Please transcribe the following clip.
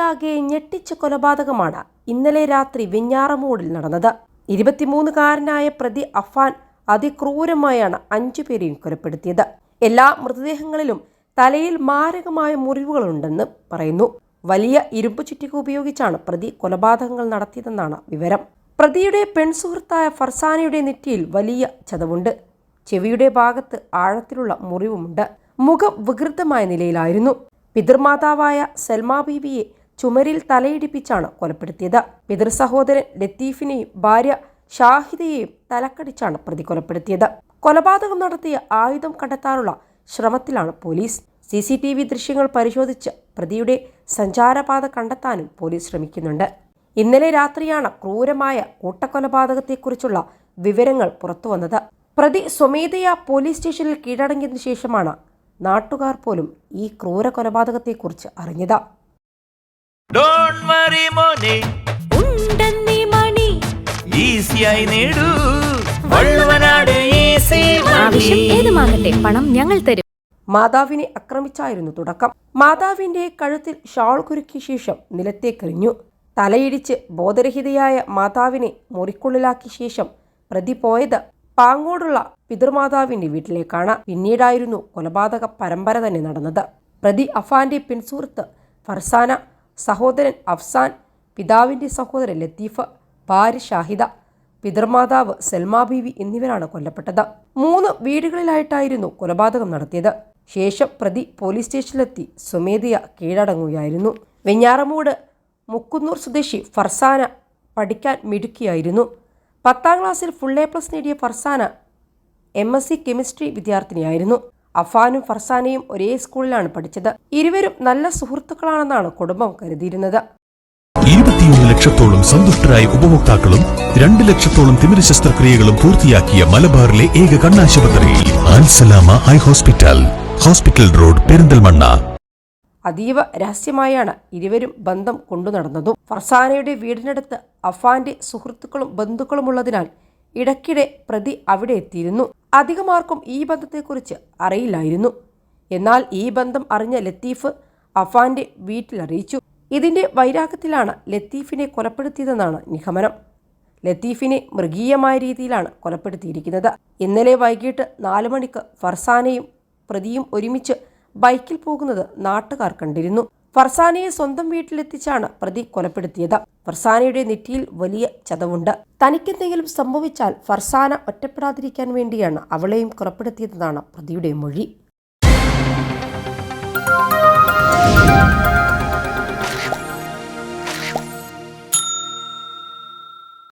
ഇന്ത്യയാകെ ഞെട്ടിച്ച കൊലപാതകമാണ് ഇന്നലെ രാത്രി വെഞ്ഞാറമൂടിൽ നടന്നത്. ഇരുപത്തിമൂന്നുകാരനായ പ്രതി അഫാൻ അതിക്രൂരമായാണ് അഞ്ചു പേരെയും കൊലപ്പെടുത്തിയത്. എല്ലാ മൃതദേഹങ്ങളിലും തലയിൽ മാരകമായ മുറിവുകളുണ്ടെന്ന് പറയുന്നു. വലിയ ഇരുമ്പ് ചുറ്റിക ഉപയോഗിച്ചാണ് പ്രതി കൊലപാതകങ്ങൾ നടത്തിയതെന്നാണ് വിവരം. പ്രതിയുടെ പെൺസുഹൃത്തായ ഫർസാനയുടെ നെറ്റിയിൽ വലിയ ചതവുണ്ട്. ചെവിയുടെ ഭാഗത്ത് ആഴത്തിലുള്ള മുറിവുമുണ്ട്. മുഖം വികൃതമായ നിലയിലായിരുന്നു. പിതൃമാതാവായ സൽമാ ബീവിയെ ചുമരിൽ തലയിടിപ്പിച്ചാണ് കൊലപ്പെടുത്തിയത്. പിതൃ സഹോദരൻ ലത്തീഫിനെയും ഭാര്യ ഷാഹിദയെയും തലക്കടിച്ചാണ് പ്രതി കൊലപ്പെടുത്തിയത്. കൊലപാതകം നടത്തിയ ആയുധം കണ്ടെത്താനുള്ള ശ്രമത്തിലാണ് police. C C T V ദൃശ്യങ്ങൾ പരിശോധിച്ച് പ്രതിയുടെ സഞ്ചാരപാത കണ്ടെത്താനും പോലീസ് ശ്രമിക്കുന്നുണ്ട്. ഇന്നലെ രാത്രിയാണ് ക്രൂരമായ കൂട്ടക്കൊലപാതകത്തെക്കുറിച്ചുള്ള വിവരങ്ങൾ പുറത്തുവന്നത്. പ്രതി സ്വമേധയാ പോലീസ് സ്റ്റേഷനിൽ കീഴടങ്ങിയതിനു ശേഷമാണ് നാട്ടുകാർ പോലും ഈ ക്രൂര കൊലപാതകത്തെക്കുറിച്ച് അറിഞ്ഞത്. ഡോണ്ട് വറി മോനെ ഉണ്ടെന്നീ മണി. ഈസിയായി നേടൂ. വള്ളുവനാട് ഈസി ആവശ്യം ഏതുമാകട്ടെ പണം ഞങ്ങൾ തരും. മാതാവിനെ ആക്രമിച്ചായിരുന്നു തുടക്കം. മാതാവിന്റെ കഴുത്തിൽ ഷാൾ കുരുക്കിയ ശേഷം നിലത്തേക്കെറിഞ്ഞു തലയിടിച്ച് ബോധരഹിതയായ മാതാവിനെ മുറിക്കുള്ളിലാക്കിയ ശേഷം പ്രതി പോയത് പാങ്ങോടുള്ള പിതൃമാതാവിന്റെ വീട്ടിലേക്കാണ്. പിന്നീടായിരുന്നു കൊലപാതക പരമ്പര തന്നെ നടന്നത്. പ്രതി അഫാന്റെ പിൻസുഹൃത്ത് ഫർസാന സഹോദരൻ അഫ്സാൻ പിതാവിന്റെ സഹോദരൻ ലത്തീഫ് ഭാര്യ ഷാഹിദ പിതൃമാതാവ് സൽമാ ബീവി എന്നിവരാണ് കൊല്ലപ്പെട്ടത്. മൂന്ന് വീടുകളിലായിട്ടായിരുന്നു കൊലപാതകം നടത്തിയത്. ശേഷം പ്രതി പോലീസ് സ്റ്റേഷനിലെത്തി സ്വമേധയ കീഴടങ്ങുകയായിരുന്നു. വെഞ്ഞാറമൂട് മുക്കുന്നൂർ സ്വദേശി ഫർസാന പഠിക്കാൻ മിടുക്കിയായിരുന്നു. പത്താം ക്ലാസ്സിൽ ഫുൾ എ പ്ലസ് നേടിയ Farsana M S C chemistry വിദ്യാർത്ഥിനിയായിരുന്നു. അഫാനും ഫർസാനയും ഒരേ സ്കൂളിലാണ് പഠിച്ചത്. ഇരുവരും നല്ല സുഹൃത്തുക്കളാണെന്നാണ് കുടുംബം കരുതിയിരുന്നത്. ഇരുപത്തിയൊന്ന് ലക്ഷത്തോളം സന്തുഷ്ടരായ ഉപഭോക്താക്കളും രണ്ട് ലക്ഷത്തോളം തിമിര ശസ്ത്രക്രിയകളും പൂർത്തിയാക്കിയ മലബാറിലെ ഏക കണ്ണാശുപത്രി Al Salama eye hospital hospital road Perinthalmanna. അതീവ രഹസ്യമായാണ് ഇരുവരും ബന്ധം കൊണ്ടു നടന്നതും. ഫർസാനയുടെ വീടിനടുത്ത് അഫാന്റെ സുഹൃത്തുക്കളും ബന്ധുക്കളും ഉള്ളതിനാൽ ഇടയ്ക്കിടെ പ്രതി അവിടെ എത്തിയിരുന്നു. അധികമാർക്കും ഈ ബന്ധത്തെക്കുറിച്ച് അറിയില്ലായിരുന്നു. എന്നാൽ ഈ ബന്ധം അറിഞ്ഞ ലത്തീഫ് അഫാന്റെ വീട്ടിലറിയിച്ചു ഇതിന്റെ വൈരാഗ്യത്തിലാണ് ലത്തീഫിനെ കൊലപ്പെടുത്തിയതെന്നാണ് നിഗമനം. ലത്തീഫിനെ മൃഗീയമായ രീതിയിലാണ് കൊലപ്പെടുത്തിയിരിക്കുന്നത്. ഇന്നലെ വൈകിട്ട് നാല് മണിക്ക് ഫർസാനയും പ്രതിയും ഒരുമിച്ച് ബൈക്കിൽ പോകുന്നത് നാട്ടുകാർ കണ്ടിരുന്നു. ഫർസാനയെ സ്വന്തം വീട്ടിലെത്തിച്ചാണ് പ്രതി കൊലപ്പെടുത്തിയത്. ഫർസാനയുടെ നെറ്റിയിൽ വലിയ ചതവുണ്ട്. തനിക്കെന്തെങ്കിലും സംഭവിച്ചാൽ ഫർസാന ഒറ്റപ്പെടാതിരിക്കാൻ വേണ്ടിയാണ് അവളെയും കൊലപ്പെടുത്തിയതെന്നാണ് പ്രതിയുടെ മൊഴി.